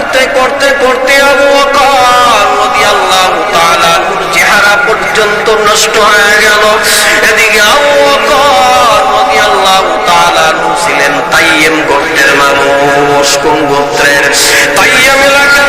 করতে করতে করতে আবু চেহারা পর্যন্ত নষ্ট হয়ে গেল। এদিকে আবু আল্লাহ ছিলেন তাইয়েম গোত্রের মানুষ, কোন গোত্রের? তাইয়েম এলাকার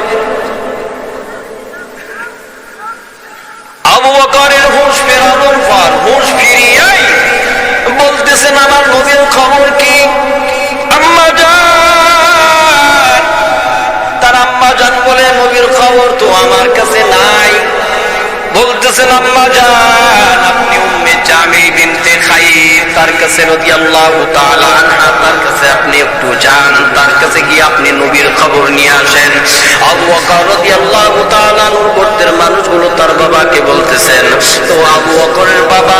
জান, আপনি উম্মে জামি বিনতে তার কাছে তার কাছে আপনি একটু যান, তার কাছে গিয়ে আপনি নবীর খবর নিয়ে আসেন। আবু বকর রাদিয়াল্লাহু তাআলা নূর গোত্রের মানুষগুলো তার বাবাকে বলতেছেন তো আবু অকরের বাবা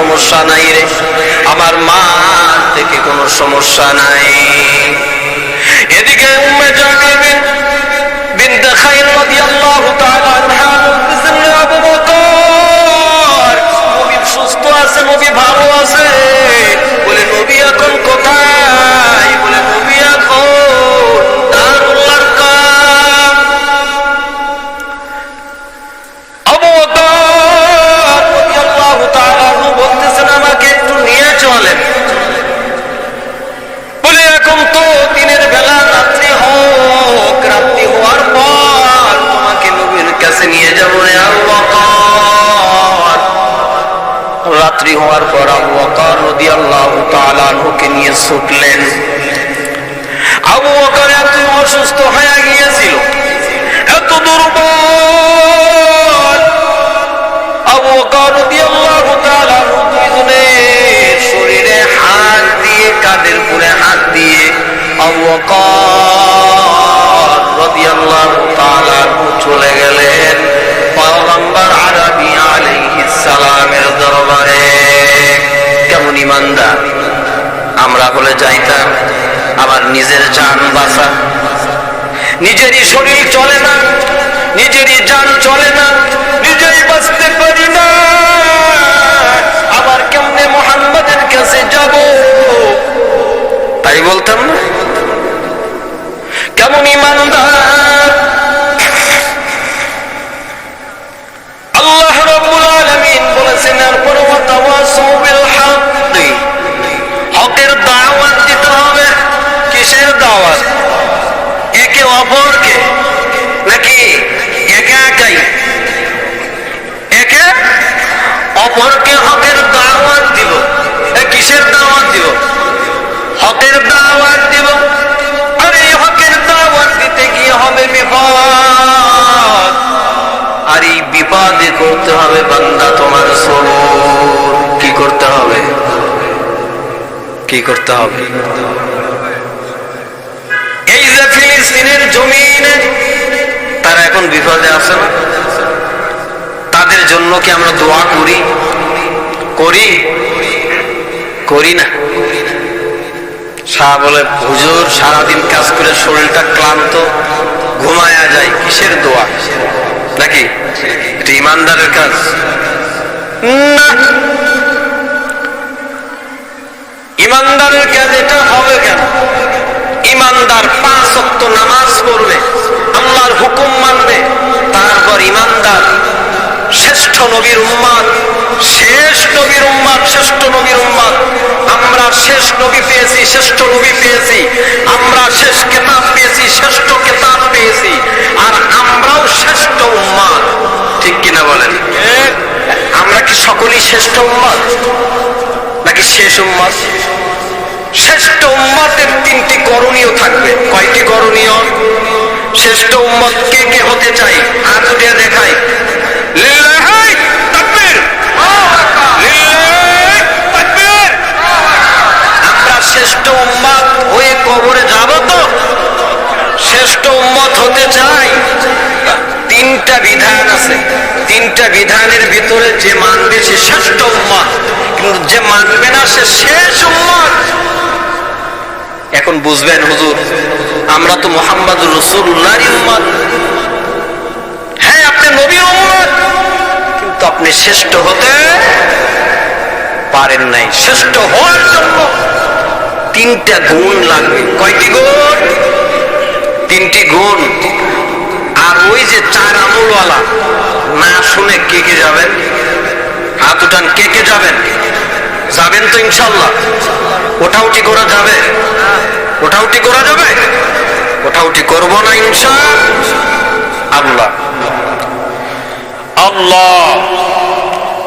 সমস্যা নাই রে। আমার মা থেকে কোনো সমস্যা নাই। এদিকে উম্মে জাকাবিন বিনতে খাইর রাদিয়াল্লাহু তাআলা আবু বকর সুস্থ আছে, নবী ভালো হওয়ার পর আবু বকর রাদিয়াল্লাহু তাআলা আনহুকে নিয়ে ছুটলেন। নিজের যান বাঁচা। নিজেরই শরীর চলে না, নিজেরই যান চলে না, নিজেই বাঁচতে পারি না। আবার কেমনে মোহাম্মদের কাছে যাব? তাই বলতাম না? কি করতে হবে? এই যে ফিলিস্তিনের জমিনে তারা এখন বিপদে আছে না? তাদের জন্য কি আমরা দোয়া করি? করি? করি না। শাহ বলে, হুজুর, সারাদিন কাজ করে শরীরটা ক্লান্ত, ঘুমায়া যায়, কিসের দোয়া? নাকি? এটা ইমানদারের কাজ। না। ইমানদারের কাজ এটা হবে কেন? ইমানদার পাঁচ অক্ত নামাজ পড়বে, আল্লাহর হুকুম মানবে, তারপর ইমানদার শ্রেষ্ঠ নবীর উম্মাদ, শেষ নবীর উম্মাদ, শ্রেষ্ঠ নবীর উম্মাদ। আমরা শেষ নবী পেয়েছি, শ্রেষ্ঠ নবী পেয়েছি। আমরা শেষ কেতাব পেয়েছি, শ্রেষ্ঠ কেতাব পেয়েছি। আর আমরাও শ্রেষ্ঠ উম্মাদ। ঠিক কিনা বলেন? আমরা কি সকলেই শ্রেষ্ঠ উম্মাদ? নাকি শেষ উম্মাদ? শ্রেষ্ঠ উম্মাদের তিনটি করণীয় থাকবে। কয়টি করণীয়? শ্রেষ্ঠ উম্মত কে কে হতে চাই হাত উঠিয়ে দেখাই। শ্রেষ্ঠ উম্মত হয়ে কবরে যাব তো? শ্রেষ্ঠ উম্মত হতে চাই? তিনটা বিধান আছে। তিনটা বিধানের ভিতরে যে মানবে সে শ্রেষ্ঠ উম্মত যে মানবে না, সে শেষ উম্মত। এখন বুঝবেন হুজুর, আমরা তো মোহাম্মদ রসুল্লাহরই উম্মত। হ্যাঁ আপনি নবীর উম্মত, কিন্তু আপনি শ্রেষ্ঠ হতে পারেন নাই। শ্রেষ্ঠ হওয়ার জন্য তিনটা গুণ লাগবে। কয়টি গুণ? তিনটি গুণ। আর ওই যে চার আমুলওয়ালা, না শুনে কে কে যাবেন? হাত উঠান, কে কে যাবেন? যাবেন তো ইনশাল্লাহ ওঠা উঠি করা যাবে ওঠা উঠি করা যাবে ওঠা উঠি করবো না ইনশা আল্লাহ আল্লাহ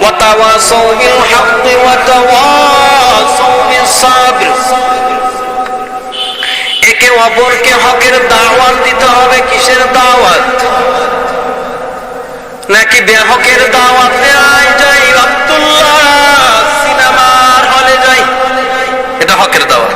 وتواصوا بالحق وتواصوا بالصبر একে অপরকে হকের দাওয়াত দিতে হবে কিসের দাওয়াত নাকি বেহকের দাওয়াত দেয় এটা হকের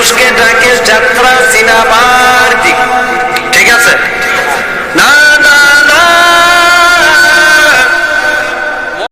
মানুষকে ডাকে